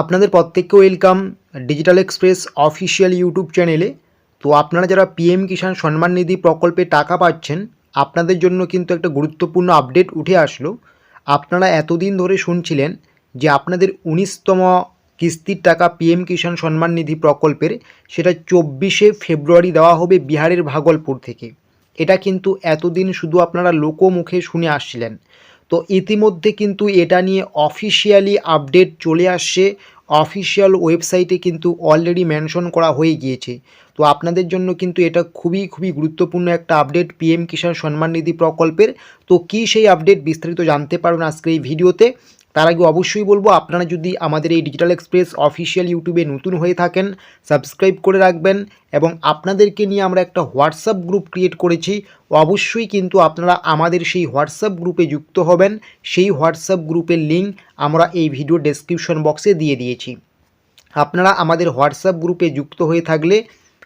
আপনাদের প্রত্যেককে welcome Digital Express official YouTube চ্যানেলে তো আপনারা যারা পিএম কিষাণ সম্মান নিধি প্রকল্পে টাকা পাচ্ছেন, আপনাদের জন্য কিন্তু একটা গুরুত্বপূর্ণ আপডেট উঠে আসলো। আপনারা এতদিন ধরে শুনছিলেন যে আপনাদের উনিশতম কিস্তির টাকা পিএম কিষাণ সম্মান নিধি প্রকল্পের, সেটা চব্বিশে ফেব্রুয়ারি দেওয়া হবে বিহারের ভাগলপুর থেকে। এটা কিন্তু এতদিন শুধু আপনারা লোকমুখে শুনে আসছিলেন। তো ইতিমধ্যে কিন্তু এটা নিয়ে অফিসিয়ালি আপডেট চলে আসছে। অফিসিয়াল ওয়েবসাইটে কিন্তু অলরেডি মেনশন করা হয়ে গিয়েছে। তো আপনাদের জন্য কিন্তু এটা খুবই খুবই গুরুত্বপূর্ণ একটা আপডেট পিএম কিষাণ সম্মান নিধি প্রকল্পের। তো কি সেই আপডেট বিস্তারিত জানতে পারুন আজকে এই ভিডিওতে। তার আগে অবশ্যই বলব, আপনারা যদি আমাদের এই ডিজিটাল এক্সপ্রেস অফিসিয়াল ইউটিউবে নতুন হয়ে থাকেন সাবস্ক্রাইব করে রাখবেন এবং আপনাদেরকে নিয়ে আমরা একটা হোয়াটসঅ্যাপ গ্রুপ ক্রিয়েট করেছি, অবশ্যই কিন্তু আপনারা আমাদের সেই হোয়াটসঅ্যাপ গ্রুপে যুক্ত হবেন। সেই হোয়াটসঅ্যাপ গ্রুপের লিঙ্ক আমরা এই ভিডিও ডেসক্রিপশন বক্সে দিয়ে দিয়েছি। আপনারা আমাদের হোয়াটসঅ্যাপ গ্রুপে যুক্ত হয়ে থাকলে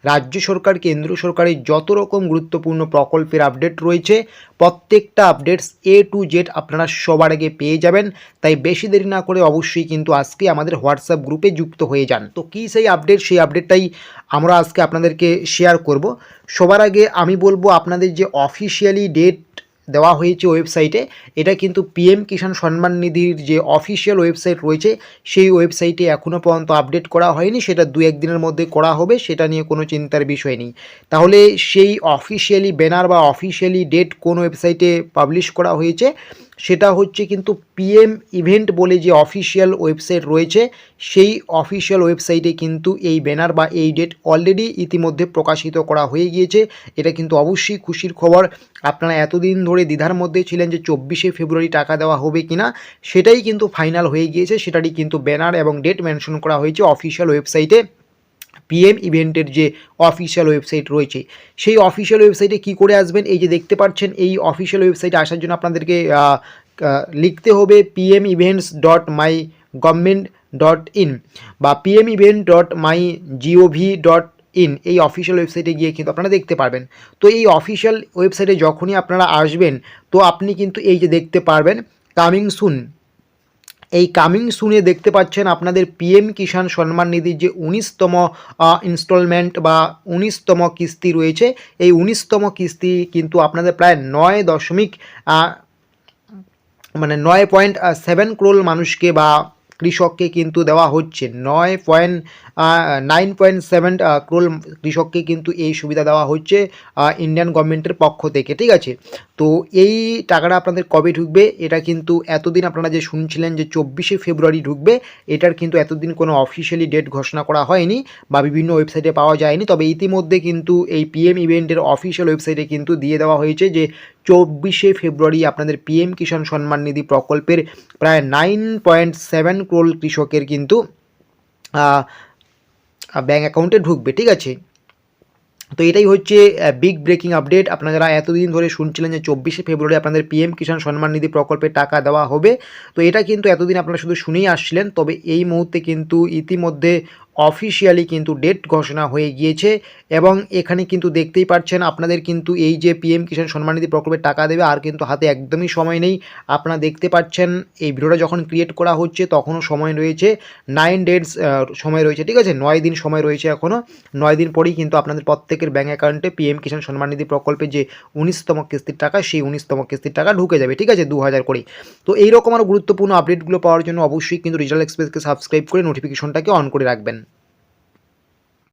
রাজ্য সরকার, কেন্দ্র সরকারের যত রকম গুরুত্বপূর্ণ প্রকল্পের আপডেট রয়েছে, প্রত্যেকটা আপডেটস এ টু জেড আপনারা সবার আগে পেয়ে যাবেন। তাই বেশি দেরি না করে অবশ্যই কিন্তু আজকে আমাদের হোয়াটসঅ্যাপ গ্রুপে যুক্ত হয়ে যান। তো কী সেই আপডেট সেই আপডেটটাই আমরা আজকে আপনাদেরকে শেয়ার করব। সবার আগে আমি বলব, আপনাদের যে অফিসিয়ালি ডেট দেওয়া হয়েছে ওয়েবসাইটে এটা কিন্তু পিএম কিষাণ সম্মান নিধির যে অফিসিয়াল ওয়েবসাইট রয়েছে, সেই ওয়েবসাইটে এখনও পর্যন্ত আপডেট করা হয়নি। সেটা দু একদিনের মধ্যে করা হবে, সেটা নিয়ে কোনো চিন্তার বিষয় নেই। তাহলে সেই অফিসিয়ালি ব্যানার বা অফিসিয়ালি ডেট কোন ওয়েবসাইটে পাবলিশ করা হয়েছে? সেটা হচ্ছে কিন্তু পিএম ইভেন্ট বলে যে অফিসিয়াল ওয়েবসাইট রয়েছে, সেই অফিসিয়াল ওয়েবসাইটে কিন্তু এই ব্যানার বা এই ডেট অলরেডি ইতিমধ্যে প্রকাশিত করা হয়ে গিয়েছে। এটা কিন্তু অবশ্যই খুশির খবর। আপনারা এতদিন ধরে দ্বিধার মধ্যে ছিলেন যে চব্বিশে ফেব্রুয়ারি টাকা দেওয়া হবে কি না সেটাই কিন্তু ফাইনাল হয়ে গিয়েছে। সেটারই কিন্তু ব্যানার এবং ডেট মেনশন করা হয়েছে অফিসিয়াল ওয়েবসাইটে পিএম ইভেন্টের যে অফিসিয়াল ওয়েবসাইট রয়েছে, সেই অফিসিয়াল ওয়েবসাইটে কি করে আসবেন? এই যে দেখতে পাচ্ছেন, এই অফিসিয়াল ওয়েবসাইটে আসার জন্য আপনাদেরকে লিখতে হবে PM events dot my government dot in বা PM event dot my gov dot in এই অফিসিয়াল ওয়েবসাইটে গিয়ে কিন্তু আপনারা দেখতে পারবেন। তো এই অফিসিয়াল ওয়েবসাইটে যখনই আপনারা আসবেন, তো আপনি কিন্তু এই যে দেখতে পারবেন কামিং সুন এই কামিং শুনে দেখতে পাচ্ছেন আপনাদের পিএম কিষাণ সম্মান নিধির যে উনিশতম ইনস্টলমেন্ট বা উনিশতম কিস্তি রয়েছে। এই উনিশতম কিস্তি কিন্তু আপনাদের প্রায় নয় দশমিক মানে নয় পয়েন্ট সেভেন ক্রোল মানুষকে বা কৃষককে কিন্তু দেওয়া হচ্ছে। নয় point nine point seven crore কৃষককে কিন্তু এই সুবিধা দেওয়া হচ্ছে ইন্ডিয়ান গভর্নমেন্টের পক্ষ থেকে, ঠিক আছে? তো এই টাকাটা আপনাদের কবে ঢুকবে? এটা কিন্তু এতদিন আপনারা যে শুনছিলেন যে চব্বিশে ফেব্রুয়ারি ঢুকবে, এটার কিন্তু এতদিন কোনো অফিসিয়ালি ডেট ঘোষণা করা হয়নি বা বিভিন্ন ওয়েবসাইটে পাওয়া যায়নি। তবে ইতিমধ্যে কিন্তু এই পিএম ইভেন্টের অফিসিয়াল ওয়েবসাইটে কিন্তু দিয়ে দেওয়া হয়েছে যে চব্বিশে ফেব্রুয়ারি আপনাদের পিএম কিষাণ সম্মান নিধি প্রকল্পের প্রায় নাইন পয়েন্ট সেভেন ক্রোল কৃষকের কিন্তু ব্যাঙ্ক অ্যাকাউন্টে ঢুকবে, ঠিক আছে? তো এটাই হচ্ছে বিগ ব্রেকিং আপডেট আপনারা এতদিন ধরে শুনছিলেন যে চব্বিশে ফেব্রুয়ারি আপনাদের পিএম কিষাণ সম্মান নিধি প্রকল্পে টাকা দেওয়া হবে, তো এটা কিন্তু এতদিন আপনারা শুধু শুনেই আসছিলেন, তবে এই মুহূর্তে কিন্তু ইতিমধ্যে অফিসিয়ালি কিন্তু ডেট ঘোষণা হয়ে গিয়েছে এবং এখানে কিন্তু দেখতেই পাচ্ছেন আপনাদের কিন্তু এই যে পিএম কিষাণ সম্মান নিধি প্রকল্পের টাকা দেবে আর কিন্তু হাতে একদমই সময় নেই। আপনারা দেখতে পাচ্ছেন এই ভিডিওটা যখন ক্রিয়েট করা হচ্ছে তখনও সময় রয়েছে। নাইন ডেটস সময় রয়েছে, ঠিক আছে? নয় দিন সময় রয়েছে এখনও নয় দিন পরেই কিন্তু আপনাদের প্রত্যেকের ব্যাঙ্ক অ্যাকাউন্টে পিএম কিষাণ সম্মান নিধি প্রকল্পে যে উনিশতম কিস্তির টাকা, সেই উনিশতম কিস্তির টাকা ঢুকে যাবে, ঠিক আছে? দু হাজার করে তো এইরকম আরও গুরুত্বপূর্ণ আপডেটগুলো পাওয়ার জন্য অবশ্যই কিন্তু রিজাল্ট এক্সপ্রেসকে সাবস্ক্রাইব করে নোটিফিকেশনটাকে অন করে রাখবেন।